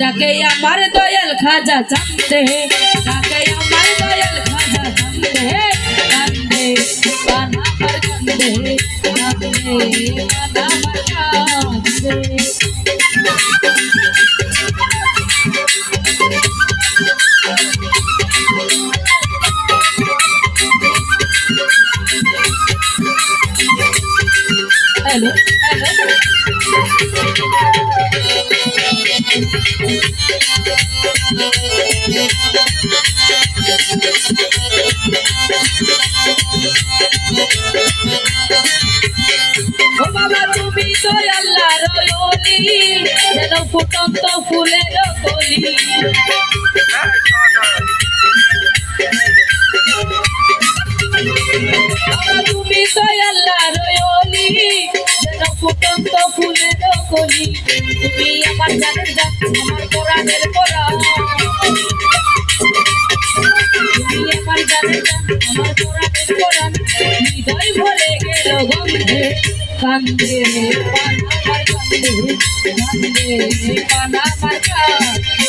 ডাকে আমার দয়াল খাজা চান্দে ডাকে আমার দয়াল খাজা চান্দে কান্দে পানামার কান্দে কান্দে পানামার কান্দে হ্যালো হ্যালো ও বাবা তুমি তো আল্লাহর ওলি যেন ফুটন্ত ফুলের কলি। তুমি তো আল্লাহর ওলি যেন ফুটন্ত ফুলের কলি তুমি আমার জানের জান আমার কোরআনের কোরআন তুমি আমার জানের জান আমার কোরআনের কোরআন হৃদয় ভরে গেল গন্ধে, কান্দে পানামার কান্দে কান্দে পানামার কান্দে।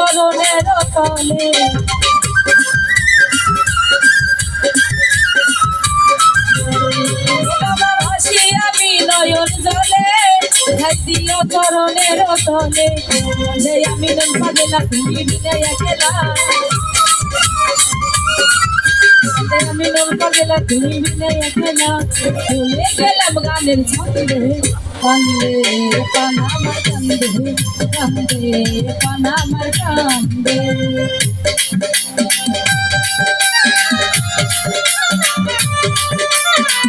চরণের তলে। আমি নয়ন জলে ভাই দিও চরণের তলে। যে আমি নন পাগলা, তুমি বিনে একলা। আমি নন পাগলা, তুমি বিনে একলা। ভুলে গেলাম গানের ছন্দে কান্দে পানামার কান্দে কান্দে পানামার কান্দে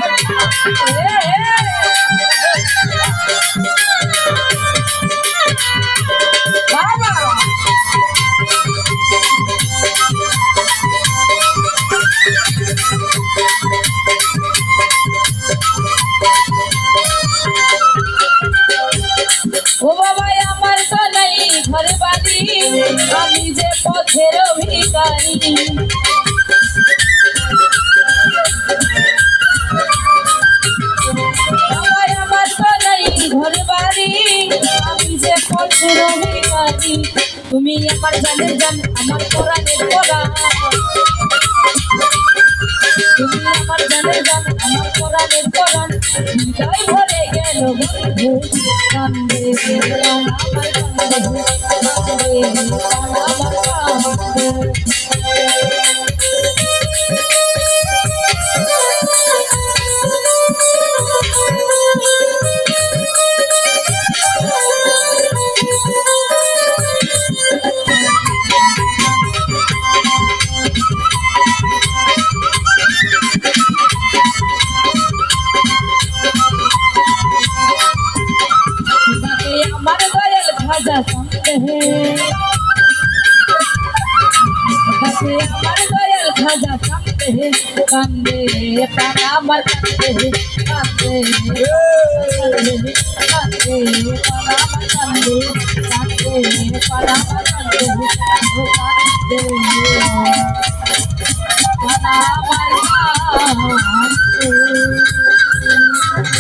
বাবা ঘর বাড়ি আমি যে পথের ভিখারি তুমি আমার জানের জান আমার কোরআনের কোরআন তুমি আমার জানের জান আমার কোরআন হৃদয় ভরে গেল বন্ধু কান্দে আমার কান্দে আমার আমার দয়াল খাজা সন্দেহে তাকে আমার দয়াল খাজা সন্দেহে কান্দে তারা আমার কান্দে কান্দে কান্দে কান্দে তারা আমার কান্দে কান্দে তারা আমার কান্দে কান্দে তারা আমার কান্দে